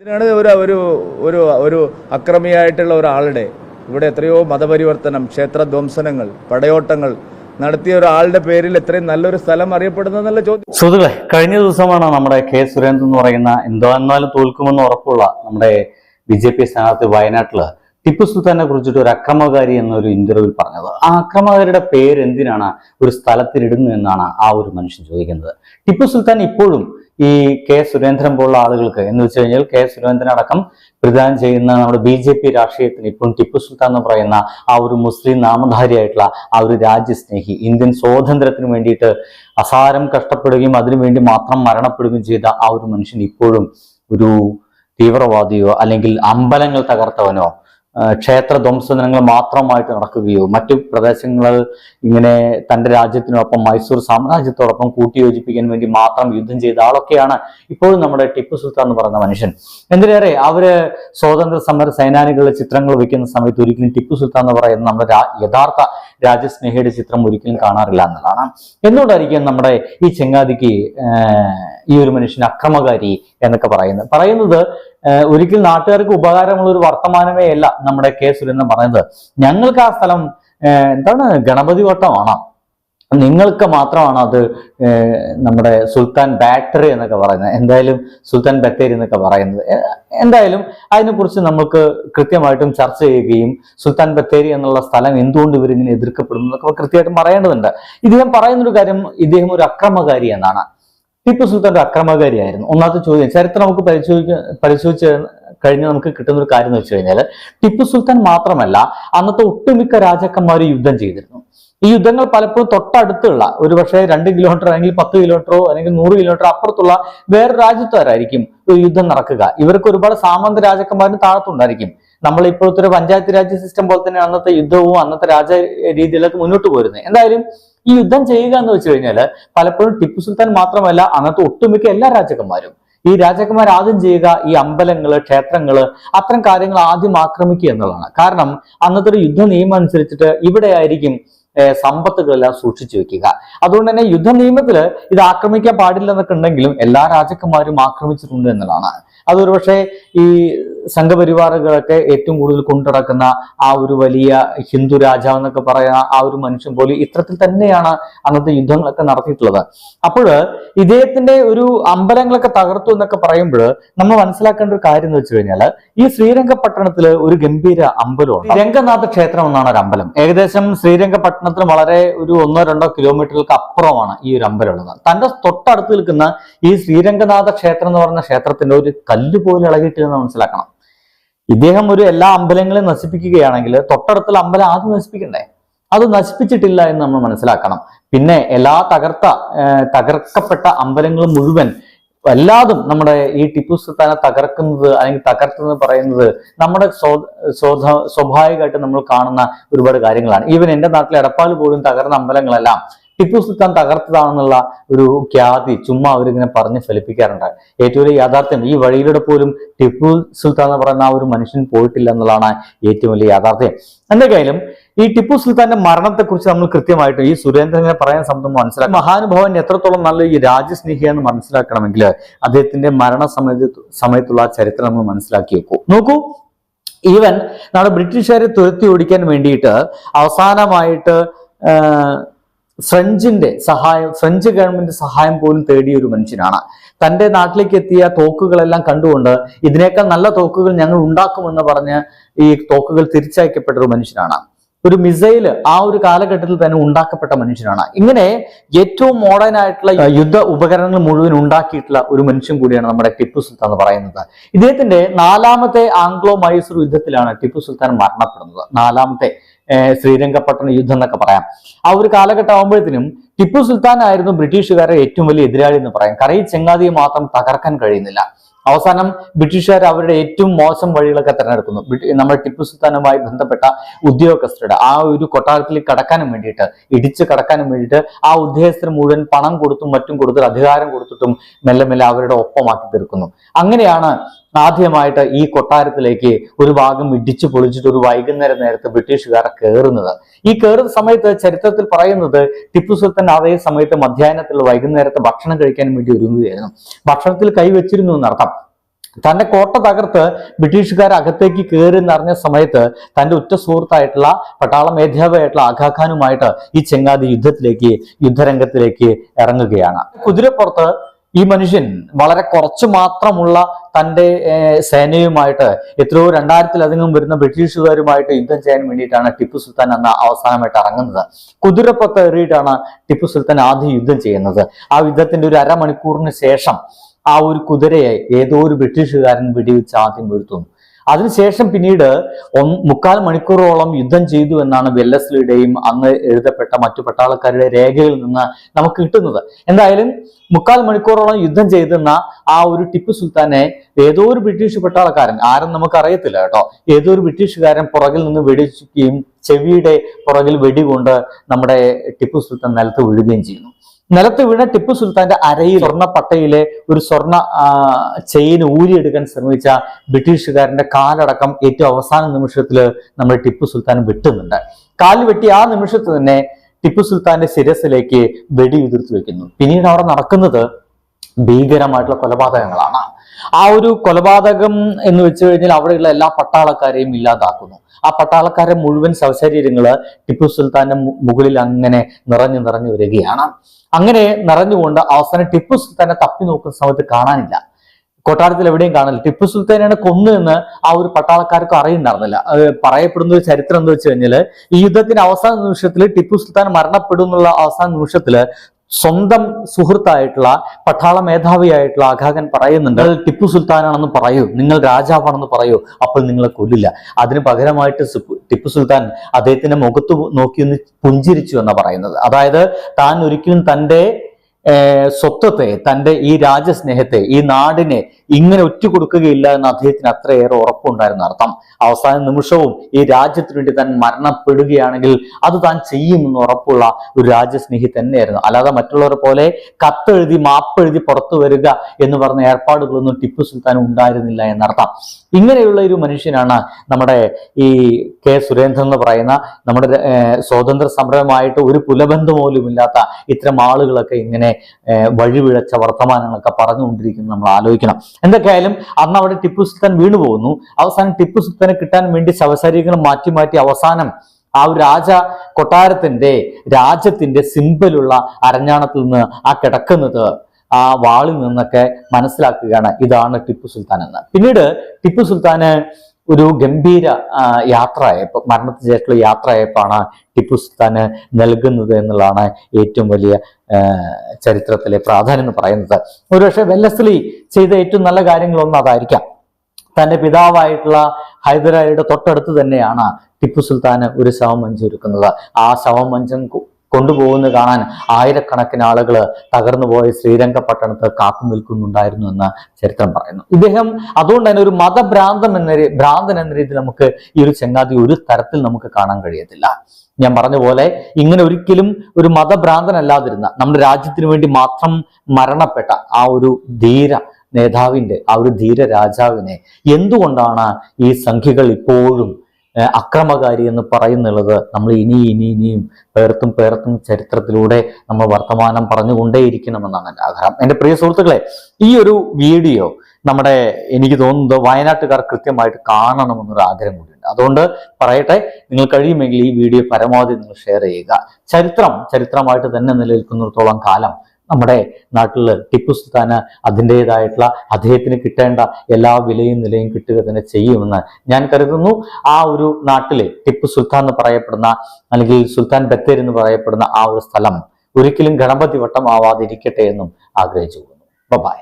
ഇതിനാണ് ഒരു ഒരു ഒരു ഒരു അക്രമിയായിട്ടുള്ള ഒരാളുടെ ഇവിടെ എത്രയോ മതപരിവർത്തനം ക്ഷേത്രധ്വംസനങ്ങൾ പടയോട്ടങ്ങൾ നടത്തിയ ഒരാളുടെ പേരിൽ ഇത്രയും നല്ലൊരു സ്ഥലം അറിയപ്പെടുന്നതെന്നുള്ള ചോദ്യം. സുഹൃത്തുക്കളെ കഴിഞ്ഞ ദിവസമാണ് നമ്മുടെ കെ സുരേന്ദ്രൻ എന്ന് പറയുന്ന എന്തോ എന്നാലും തോൽക്കുമെന്ന് ഉറപ്പുള്ള നമ്മുടെ ബി ജെ പി സ്ഥാനാർത്ഥി വയനാട്ടിൽ ടിപ്പു സുൽത്താനെ കുറിച്ചിട്ട് ഒരു അക്രമകാരി എന്നൊരു ഇന്റർവ്യൂവിൽ പറഞ്ഞത്. ആ അക്രമകാരിയുടെ പേര് എന്തിനാണ് ഒരു സ്ഥലത്തിലിടുന്നു എന്നാണ് ആ ഒരു മനുഷ്യൻ ചോദിക്കുന്നത്. ടിപ്പു സുൽത്താൻ ഇപ്പോഴും ഈ കെ സുരേന്ദ്രൻ പോലുള്ള ആളുകൾക്ക് എന്ന് വെച്ച് കഴിഞ്ഞാൽ കെ സുരേന്ദ്രൻ അടക്കം പ്രദാനം ചെയ്യുന്ന നമ്മുടെ ബി ജെ പി രാഷ്ട്രീയത്തിന് ഇപ്പോഴും ടിപ്പു സുൽത്താൻ എന്ന് പറയുന്ന ആ ഒരു മുസ്ലിം നാമധാരിയായിട്ടുള്ള ആ ഒരു രാജ്യസ്നേഹി ഇന്ത്യൻ സ്വാതന്ത്ര്യത്തിന് വേണ്ടിയിട്ട് അസാരം കഷ്ടപ്പെടുകയും അതിനുവേണ്ടി മാത്രം മരണപ്പെടുകയും ചെയ്ത ആ ഒരു മനുഷ്യൻ ഇപ്പോഴും ഒരു തീവ്രവാദിയോ അല്ലെങ്കിൽ അമ്പലങ്ങൾ തകർത്തവനോ ക്ഷേത്ര ധ്വംസനങ്ങൾ മാത്രമായിട്ട് നടക്കുകയോ മറ്റു പ്രദേശങ്ങൾ ഇങ്ങനെ തന്റെ രാജ്യത്തിനൊപ്പം മൈസൂർ സാമ്രാജ്യത്തോടൊപ്പം കൂട്ടിയോജിപ്പിക്കാൻ വേണ്ടി മാത്രം യുദ്ധം ചെയ്ത ആളൊക്കെയാണ് ഇപ്പോഴും നമ്മുടെ ടിപ്പു സുൽത്താൻ എന്ന് പറയുന്ന മനുഷ്യൻ. എന്തിനേറെ അവർ സ്വാതന്ത്ര്യ സമര സേനാനികളുടെ ചിത്രങ്ങൾ വയ്ക്കുന്ന സമയത്ത് ഒരിക്കലും ടിപ്പു സുൽത്താൻ എന്ന് പറയുന്ന നമ്മുടെ യഥാർത്ഥ രാജ്യസ്നേഹിയുടെ ചിത്രം ഒരിക്കലും കാണാറില്ല എന്നുള്ളതാണ്. എന്തുകൊണ്ടായിരിക്കും നമ്മുടെ ഈ ചെങ്ങാതിക്ക് ഈ ഒരു മനുഷ്യൻ അക്രമകാരി എന്നൊക്കെ പറയുന്നത്. പറയുന്നത് ഒരിക്കൽ നാട്ടുകാർക്ക് ഉപകാരമുള്ള ഒരു വർത്തമാനമേ അല്ല നമ്മുടെ കെ സുരേന്ദ്രൻ പറയുന്നത്. ഞങ്ങൾക്ക് ആ സ്ഥലം എന്താണ് ഗണപതി വട്ടമാണ് നിങ്ങൾക്ക് മാത്രമാണ് അത് നമ്മുടെ സുൽത്താൻ ബാറ്ററി എന്നൊക്കെ പറയുന്നത്. എന്തായാലും സുൽത്താൻ ബത്തേരി എന്നൊക്കെ പറയുന്നത്. എന്തായാലും അതിനെക്കുറിച്ച് നമുക്ക് കൃത്യമായിട്ടും ചർച്ച ചെയ്യുകയും സുൽത്താൻ ബത്തേരി എന്നുള്ള സ്ഥലം എന്തുകൊണ്ട് ഇവരിങ്ങനെ എതിർക്കപ്പെടുന്നു എന്നൊക്കെ കൃത്യമായിട്ടും പറയേണ്ടതുണ്ട്. ഇദ്ദേഹം പറയുന്നൊരു കാര്യം ഇദ്ദേഹം ഒരു അക്രമകാരി എന്നാണ്. ടിപ്പു സുൽത്താൻ ഒരു അക്രമകാരിയായിരുന്നു. ഒന്നാമത്തെ ചോദ്യം ചരിത്രം നമുക്ക് പരിശോധിക്ക പരിശോധിച്ച് കഴിഞ്ഞ് നമുക്ക് കിട്ടുന്ന ഒരു കാര്യം എന്ന് വെച്ച് കഴിഞ്ഞാൽ ടിപ്പു സുൽത്താൻ മാത്രമല്ല അന്നത്തെ ഒട്ടുമിക്ക രാജാക്കന്മാരും യുദ്ധം ചെയ്തിരുന്നു. ഈ യുദ്ധങ്ങൾ പലപ്പോഴും തൊട്ടടുത്തുള്ള ഒരു പക്ഷേ രണ്ട് കിലോമീറ്റർ അല്ലെങ്കിൽ പത്ത് കിലോമീറ്ററോ അല്ലെങ്കിൽ നൂറ് കിലോമീറ്റർ അപ്പുറത്തുള്ള വേറെ രാജ്യത്തുകാരായിരിക്കും ഒരു യുദ്ധം നടക്കുക. ഇവർക്ക് ഒരുപാട് സാമന്ത രാജാക്കന്മാരും താഴത്തുണ്ടായിരിക്കും. നമ്മൾ ഇപ്പോഴത്തെ ഒരു പഞ്ചായത്ത് രാജ്യ സിസ്റ്റം പോലെ തന്നെ അന്നത്തെ യുദ്ധവും അന്നത്തെ രാജ രീതിയിലൊക്കെ മുന്നോട്ട് പോരുന്നത് എന്തായാലും ഈ യുദ്ധം ചെയ്യുക എന്ന് വെച്ച് കഴിഞ്ഞാൽ പലപ്പോഴും ടിപ്പു സുൽത്താൻ മാത്രമല്ല അന്നത്തെ ഒട്ടുമിക്ക എല്ലാ രാജാക്കന്മാരും. ഈ രാജാക്കന്മാർ ആദ്യം ചെയ്യുക ഈ അമ്പലങ്ങൾ ക്ഷേത്രങ്ങൾ അത്തരം കാര്യങ്ങൾ ആദ്യം ആക്രമിക്കുക എന്നുള്ളതാണ്. കാരണം അന്നത്തെ ഒരു യുദ്ധ നിയമം അനുസരിച്ചിട്ട് ഇവിടെ ആയിരിക്കും സമ്പത്തുകളെല്ലാം സൂക്ഷിച്ചു വെക്കുക. അതുകൊണ്ട് തന്നെ യുദ്ധ നിയമത്തിൽ ഇത് ആക്രമിക്കാൻ പാടില്ല എന്നൊക്കെ ഉണ്ടെങ്കിലും എല്ലാ രാജാക്കന്മാരും ആക്രമിച്ചിട്ടുണ്ട് എന്നുള്ളതാണ്. അതൊരു പക്ഷേ ഈ സംഘപരിവാറുകളൊക്കെ ഏറ്റവും കൂടുതൽ കൊണ്ടുനടക്കുന്ന ആ ഒരു വലിയ ഹിന്ദു രാജാവ് എന്നൊക്കെ പറയുന്ന ആ ഒരു മനുഷ്യൻ പോലും ഇത്തരത്തിൽ തന്നെയാണ് അന്നത്തെ യുദ്ധങ്ങളൊക്കെ നടത്തിയിട്ടുള്ളത്. അപ്പോൾ ഇദ്ദേഹത്തിന്റെ ഒരു അമ്പലങ്ങളൊക്കെ തകർത്തു എന്നൊക്കെ പറയുമ്പോൾ നമ്മൾ മനസ്സിലാക്കേണ്ട ഒരു കാര്യം എന്ന് വെച്ച് കഴിഞ്ഞാൽ ഈ ശ്രീരംഗപട്ടണത്തിൽ ഒരു ഗംഭീര അമ്പലമാണ് രംഗനാഥ ക്ഷേത്രം എന്നാണ് ഒരു അമ്പലം. ഏകദേശം ശ്രീരംഗപട്ടണത്തിന് വളരെ ഒരു ഒന്നോ രണ്ടോ കിലോമീറ്ററുകൾക്ക് അപ്പുറമാണ് ഈ ഒരു അമ്പലമുള്ളത്. തന്റെ തൊട്ടടുത്ത് നിൽക്കുന്ന ഈ ശ്രീരംഗനാഥ ക്ഷേത്രം എന്ന് പറയുന്ന ക്ഷേത്രത്തിന്റെ ഒരു കല്ല് പോലും ഇളകിയിട്ട് എന്ന് മനസ്സിലാക്കണം. ഇദ്ദേഹം ഒരു എല്ലാ അമ്പലങ്ങളെയും നശിപ്പിക്കുകയാണെങ്കിൽ തൊട്ടടുത്തുള്ള അമ്പലം ആദ്യം നശിപ്പിക്കണ്ടേ? അത് നശിപ്പിച്ചിട്ടില്ല എന്ന് നമ്മൾ മനസ്സിലാക്കണം. പിന്നെ എല്ലാ തകർത്ത തകർക്കപ്പെട്ട അമ്പലങ്ങളും മുഴുവൻ എല്ലാതും നമ്മുടെ ഈ ടിപ്പു സുൽത്താനെ തകർക്കുന്നത് അല്ലെങ്കിൽ തകർത്തെന്ന് പറയുന്നത് നമ്മുടെ സ്വാഭാവികമായിട്ട് നമ്മൾ കാണുന്ന ഒരുപാട് കാര്യങ്ങളാണ്. ഈവൻ എന്റെ നാട്ടിലെ എടപ്പാൾ പോലും തകർന്ന അമ്പലങ്ങളെല്ലാം ടിപ്പു സുൽത്താൻ തകർത്തതാണെന്നുള്ള ഒരു ഖ്യാതി ചുമ്മാ അവരിങ്ങനെ പറഞ്ഞ് ഫലിപ്പിക്കാറുണ്ട്. ഏറ്റവും വലിയ യാഥാർത്ഥ്യം ഈ വഴിയിലൂടെ പോലും ടിപ്പു സുൽത്താൻ എന്ന് പറയുന്ന ആ ഒരു മനുഷ്യൻ പോയിട്ടില്ല എന്നുള്ളതാണ് ഏറ്റവും വലിയ യാഥാർത്ഥ്യം. എന്തൊക്കെയായാലും ഈ ടിപ്പു സുൽത്താന്റെ മരണത്തെക്കുറിച്ച് നമ്മൾ കൃത്യമായിട്ട് ഈ സുരേന്ദ്രനെ പറയാൻ സംബന്ധം മനസ്സിലാക്കും മഹാനുഭവൻ എത്രത്തോളം നല്ല ഈ രാജ്യസ്നേഹിയാന്ന് മനസ്സിലാക്കണമെങ്കിൽ അദ്ദേഹത്തിന്റെ മരണ സമയത്ത് സമയത്തുള്ള ആ ചരിത്രം നമ്മൾ മനസ്സിലാക്കി വെക്കൂ. നോക്കൂ ഈവൻ നമ്മുടെ ബ്രിട്ടീഷുകാരെ തുരത്തി ഓടിക്കാൻ വേണ്ടിയിട്ട് അവസാനമായിട്ട് ഫ്രഞ്ചിന്റെ സഹായം ഫ്രഞ്ച് ഗവൺമെന്റ് സഹായം പോലും തേടിയ ഒരു മനുഷ്യനാണ്. തന്റെ നാട്ടിലേക്ക് എത്തിയ തോക്കുകളെല്ലാം കണ്ടുകൊണ്ട് ഇതിനേക്കാൾ നല്ല തോക്കുകൾ ഞങ്ങൾ ഉണ്ടാക്കുമെന്ന് പറഞ്ഞ് ഈ തോക്കുകൾ തിരിച്ചയക്കപ്പെട്ട ഒരു മനുഷ്യനാണ്. ഒരു മിസൈൽ ആ ഒരു കാലഘട്ടത്തിൽ തന്നെ ഉണ്ടാക്കപ്പെട്ട മനുഷ്യനാണ്. ഇങ്ങനെ ഏറ്റവും മോഡേൺ ആയിട്ടുള്ള യുദ്ധ ഉപകരണങ്ങൾ മുഴുവൻ ഉണ്ടാക്കിയിട്ടുള്ള ഒരു മനുഷ്യൻ കൂടിയാണ് നമ്മുടെ ടിപ്പു സുൽത്താൻ എന്ന് പറയുന്നത്. ഇദ്ദേഹത്തിന്റെ നാലാമത്തെ ആംഗ്ലോ മൈസൂർ യുദ്ധത്തിലാണ് ടിപ്പു സുൽത്താൻ മരണപ്പെടുന്നത്. നാലാമത്തെ ശ്രീരംഗപട്ടണ യുദ്ധം എന്നൊക്കെ പറയാം. ആ ഒരു കാലഘട്ടം ആകുമ്പോഴത്തേനും ടിപ്പു സുൽത്താൻ ആയിരുന്നു ബ്രിട്ടീഷുകാരെ ഏറ്റവും വലിയ എതിരാളി എന്ന് പറയാം. കറയി ചെങ്ങാതിയെ മാത്രം തകർക്കാൻ കഴിയുന്നില്ല. അവസാനം ബ്രിട്ടീഷുകാർ അവരുടെ ഏറ്റവും മോശം വഴികളൊക്കെ തിരഞ്ഞെടുക്കുന്നു. നമ്മൾ ടിപ്പു സുൽത്താനുമായി ബന്ധപ്പെട്ട ഉദ്യോഗസ്ഥരുടെ ആ ഒരു കൊട്ടാരത്തിൽ കടക്കാനും വേണ്ടിയിട്ട് ഇടിച്ചു കടക്കാനും വേണ്ടിയിട്ട് ആ ഉദ്യോഗസ്ഥർ മുഴുവൻ പണം കൊടുത്തും മറ്റും കൊടുത്തും അധികാരം കൊടുത്തിട്ടും മെല്ലെ മെല്ലെ അവരുടെ ഒപ്പമാക്കി തീർക്കുന്നു. അങ്ങനെയാണ് ആദ്യമായിട്ട് ഈ കൊട്ടാരത്തിലേക്ക് ഒരു ഭാഗം ഇടിച്ചു പൊളിച്ചിട്ട് ഒരു വൈകുന്നേരം നേരത്ത് ബ്രിട്ടീഷുകാർ കയറുന്നത്. ഈ കയറുന്ന സമയത്ത് ചരിത്രത്തിൽ പറയുന്നത് ടിപ്പു സുൽത്താൻ അതേ സമയത്ത് മധ്യാഹ്നത്തിൽ വൈകുന്നേരത്തെ ഭക്ഷണം കഴിക്കാൻ വേണ്ടി ഒരുങ്ങുകയായിരുന്നു. ഭക്ഷണത്തിൽ കൈവച്ചിരുന്നു എന്നർത്ഥം. തന്റെ കോട്ട തകർത്ത് ബ്രിട്ടീഷുകാർ അകത്തേക്ക് കയറി എന്നറിഞ്ഞ സമയത്ത് തന്റെ ഉറ്റ സുഹൃത്തായിട്ടുള്ള പട്ടാള മേധാവിയായിട്ടുള്ള ആഘാഖാനുമായിട്ട് ഈ ചെങ്ങാതി യുദ്ധത്തിലേക്ക് യുദ്ധരംഗത്തിലേക്ക് ഇറങ്ങുകയാണ്. കുതിരപ്പുറത്ത് ഈ മനുഷ്യൻ വളരെ കുറച്ച് മാത്രമുള്ള ഏർ, സേനയുമായിട്ട് എത്രയോ രണ്ടായിരത്തിലധികം വരുന്ന ബ്രിട്ടീഷുകാരുമായിട്ട് യുദ്ധം ചെയ്യാൻ വേണ്ടിയിട്ടാണ് ടിപ്പു സുൽത്താൻ അന്ന് അവസാനമായിട്ട് ഇറങ്ങുന്നത്. കുതിരപ്പത്ത് ഏറിയിട്ടാണ് ടിപ്പു സുൽത്താൻ ആദ്യം യുദ്ധം ചെയ്യുന്നത്. ആ യുദ്ധത്തിന്റെ ഒരു അരമണിക്കൂറിന് ശേഷം ആ ഒരു കുതിരയെ ഏതോ ഒരു ബ്രിട്ടീഷുകാരൻ വെടിവെച്ച് ആദ്യം വീഴ്ത്തുന്നു. അതിനുശേഷം പിന്നീട് മുക്കാൽ മണിക്കൂറോളം യുദ്ധം ചെയ്തു എന്നാണ് വെല്ലസ്ലിയുടെയും അന്ന് എഴുതപ്പെട്ട മറ്റു പട്ടാളക്കാരുടെ രേഖയിൽ നിന്ന് നമുക്ക് കിട്ടുന്നത്. എന്തായാലും മുക്കാൽ മണിക്കൂറോളം യുദ്ധം ചെയ്തെന്ന ആ ഒരു ടിപ്പു സുൽത്താനെ ഏതോ ഒരു ബ്രിട്ടീഷ് പട്ടാളക്കാരൻ ആരും നമുക്ക് അറിയത്തില്ല കേട്ടോ. ഏതോ ഒരു ബ്രിട്ടീഷുകാരൻ പുറകിൽ നിന്ന് വെടിക്കുകയും ചെവിയുടെ പുറകിൽ വെടികൊണ്ട് നമ്മുടെ ടിപ്പു സുൽത്താൻ നിലത്ത് വീഴുകയും ചെയ്യുന്നു. നിലത്ത് വീണ ടിപ്പു സുൽത്താന്റെ അരയിൽ സ്വർണ പട്ടയിലെ ഒരു സ്വർണ ചെയിൻ ഊരിയെടുക്കാൻ ശ്രമിച്ച ബ്രിട്ടീഷുകാരന്റെ കാലടക്കം ഏറ്റവും അവസാന നിമിഷത്തിൽ നമ്മൾ ടിപ്പു സുൽത്താൻ വെട്ടുന്നുണ്ട്. കാൽ വെട്ടി ആ നിമിഷത്ത് തന്നെ ടിപ്പു സുൽത്താന്റെ ശിരസിലേക്ക് വെടി ഉതിർത്ത് വെക്കുന്നു. പിന്നീട് അവിടെ നടക്കുന്നത് ഭീകരമായിട്ടുള്ള കൊലപാതകങ്ങളാണ്. ആ ഒരു കൊലപാതകം എന്ന് വെച്ചു കഴിഞ്ഞാൽ അവിടെയുള്ള എല്ലാ പട്ടാളക്കാരെയും ഇല്ലാതാക്കുന്നു. ആ പട്ടാളക്കാരെ മുഴുവൻ ശവശരീരങ്ങൾ ടിപ്പു സുൽത്താന്റെ മുകളിൽ അങ്ങനെ നിറഞ്ഞു നിറഞ്ഞു വരികയാണ്. അങ്ങനെ നിറഞ്ഞുകൊണ്ട് അവസാനം ടിപ്പു സുൽത്താനെ തപ്പി നോക്കുന്ന സമയത്ത് കാണാനില്ല. കൊട്ടാരത്തിൽ എവിടെയും കാണില്ല ടിപ്പു സുൽത്താനാണ് കൊന്നു എന്ന് ആ ഒരു പട്ടാളക്കാർക്ക് അറിയുന്നുണ്ടായിരുന്നില്ല. പറയപ്പെടുന്ന ഒരു ചരിത്രം എന്ന് വെച്ച് കഴിഞ്ഞാൽ ഈ യുദ്ധത്തിന്റെ അവസാന നിമിഷത്തിൽ ടിപ്പു സുൽത്താൻ മരണപ്പെടും എന്നുള്ള അവസാന നിമിഷത്തിൽ സ്വന്തം സുഹൃത്തായിട്ടുള്ള പട്ടാള മേധാവിയായിട്ടുള്ള ആഘാകൻ പറയുന്നുണ്ട് "നിങ്ങൾ ടിപ്പു സുൽത്താനാണെന്ന് പറയൂ നിങ്ങൾ രാജാവാണെന്ന് പറയൂ അപ്പോൾ നിങ്ങളെ കൊല്ലില്ല. അതിന് പകരമായിട്ട് ടിപ്പു സുൽത്താൻ അദ്ദേഹത്തിന്റെ മുഖത്ത് നോക്കി ഒന്ന് പുഞ്ചിരിച്ചു എന്നാണ് പറയുന്നത്. അതായത് താൻ ഒരിക്കലും ഏർ, സ്വത്വത്തെ തന്റെ ഈ രാജ്യസ്നേഹത്തെ ഈ നാടിനെ ഇങ്ങനെ ഒറ്റ കൊടുക്കുകയില്ല എന്ന് അദ്ദേഹത്തിന് അത്രയേറെ ഉറപ്പുണ്ടായിരുന്ന അർത്ഥം. അവസാന നിമിഷവും ഈ രാജ്യത്തിന് വേണ്ടി താൻ മരണപ്പെടുകയാണെങ്കിൽ അത് താൻ ചെയ്യുമെന്ന് ഉറപ്പുള്ള ഒരു രാജ്യസ്നേഹി തന്നെയായിരുന്നു. അല്ലാതെ മറ്റുള്ളവരെ പോലെ കത്തെഴുതി മാപ്പെഴുതി പുറത്തു വരിക എന്ന് പറഞ്ഞ ഏർപ്പാടുകളൊന്നും ടിപ്പു സുൽത്താൻ ഉണ്ടായിരുന്നില്ല എന്നർത്ഥം. ഇങ്ങനെയുള്ള ഒരു മനുഷ്യനാണ് നമ്മുടെ ഈ കെ സുരേന്ദ്രൻ എന്ന് പറയുന്ന നമ്മുടെ സ്വാതന്ത്ര്യ സമരമായിട്ട് ഒരു പുലബന്ധം പോലും ഇല്ലാത്ത ഇത്തരം ആളുകളൊക്കെ ഇങ്ങനെ വഴിവിഴച്ച വർത്തമാനങ്ങളൊക്കെ പറഞ്ഞുകൊണ്ടിരിക്കുന്നത് നമ്മൾ ആലോചിക്കണം. എന്തൊക്കെയായാലും അന്ന് അവിടെ ടിപ്പു സുൽത്താൻ വീണു പോകുന്നു. അവസാനം ടിപ്പു സുൽത്താനെ കിട്ടാൻ വേണ്ടി ശവശരീരങ്ങൾ മാറ്റി മാറ്റി അവസാനം ആ ഒരു രാജ കൊട്ടാരത്തിന്റെ രാജ്യത്തിന്റെ സിമ്പലുള്ള അരഞ്ഞാണത്തിൽ നിന്ന് ആ കിടക്കുന്നത് ആ വാളിൽ നിന്നൊക്കെ മനസ്സിലാക്കുകയാണ് ഇതാണ് ടിപ്പു സുൽത്താൻ എന്ന്. പിന്നീട് ടിപ്പു സുൽത്താന് ഒരു ഗംഭീര ആ, യാത്രയായപ്പോ മരണത്തിന് ശേഷമുള്ള യാത്രയായപ്പാണ് ടിപ്പു സുൽത്താന് നൽകുന്നത് എന്നുള്ളതാണ് ഏറ്റവും വലിയ ചരിത്രത്തിലെ പ്രാധാന്യം എന്ന് പറയുന്നത്. ഒരുപക്ഷെ വെല്ലസ്ലി ചെയ്ത ഏറ്റവും നല്ല കാര്യങ്ങളൊന്നും അതായിരിക്കാം. തന്റെ പിതാവായിട്ടുള്ള ഹൈദരാലിയുടെ തൊട്ടടുത്ത് തന്നെയാണ് ടിപ്പു സുൽത്താന് ഒരു ശവമഞ്ചം ഒരുക്കുന്നത്. ആ ശവമഞ്ചം കൊണ്ടുപോകുന്നത് കാണാൻ ആയിരക്കണക്കിന് ആളുകൾ തകർന്നു പോയ ശ്രീരംഗപട്ടണത്ത് കാത്തു നിൽക്കുന്നുണ്ടായിരുന്നു എന്ന് ചരിത്രം പറയുന്നു. ഇദ്ദേഹം അതുകൊണ്ട് തന്നെ ഒരു മതഭ്രാന്തം എന്ന ഭ്രാന്തൻ എന്ന രീതിയിൽ നമുക്ക് ഈ ഒരു ചങ്ങാതി ഒരു തരത്തിൽ നമുക്ക് കാണാൻ കഴിയത്തില്ല. ഞാൻ പറഞ്ഞ പോലെ ഇങ്ങനെ ഒരിക്കലും ഒരു മതഭ്രാന്തനല്ലാതിരുന്ന നമ്മുടെ രാജ്യത്തിന് വേണ്ടി മാത്രം മരണപ്പെട്ട ആ ഒരു ധീര നേതാവിന്റെ ആ ഒരു ധീര രാജാവിനെ എന്തുകൊണ്ടാണ് ഈ സംഖ്യകൾ ഇപ്പോഴും അക്രമകാരി എന്ന് പറയുന്നുള്ളത് നമ്മൾ ഇനി ഇനി ഇനിയും പേർത്തും പേർത്തും ചരിത്രത്തിലൂടെ നമ്മൾ വർത്തമാനം പറഞ്ഞുകൊണ്ടേയിരിക്കണമെന്നാണ് എന്റെ ആഗ്രഹം. എന്റെ പ്രിയ സുഹൃത്തുക്കളെ ഈ ഒരു വീഡിയോ നമ്മുടെ എനിക്ക് തോന്നുന്നത് വയനാട്ടുകാർ കൃത്യമായിട്ട് കാണണമെന്നൊരു ആഗ്രഹം കൂടിയുണ്ട്. അതുകൊണ്ട് പറയട്ടെ നിങ്ങൾ കഴിയുമെങ്കിൽ ഈ വീഡിയോ പരമാവധി നിങ്ങൾ ഷെയർ ചെയ്യുക. ചരിത്രം ചരിത്രമായിട്ട് തന്നെ നിലനിൽക്കുന്നിടത്തോളം കാലം നമ്മുടെ നാട്ടിൽ ടിപ്പു സുൽത്താന് അതിന്റെതായിട്ടുള്ള അദ്ദേഹത്തിന് കിട്ടേണ്ട എല്ലാ വിലയും നിലയും കിട്ടുക തന്നെ ചെയ്യുമെന്ന് ഞാൻ കരുതുന്നു. ആ ഒരു നാട്ടിലെ ടിപ്പു സുൽത്താൻ എന്ന് പറയപ്പെടുന്ന അല്ലെങ്കിൽ സുൽത്താൻ ബത്തേരി എന്ന് പറയപ്പെടുന്ന ആ ഒരു സ്ഥലം ഒരിക്കലും ഗണപതി വട്ടം ആവാതിരിക്കട്ടെ എന്നും ആഗ്രഹിച്ചു പോകുന്നു. ബൈ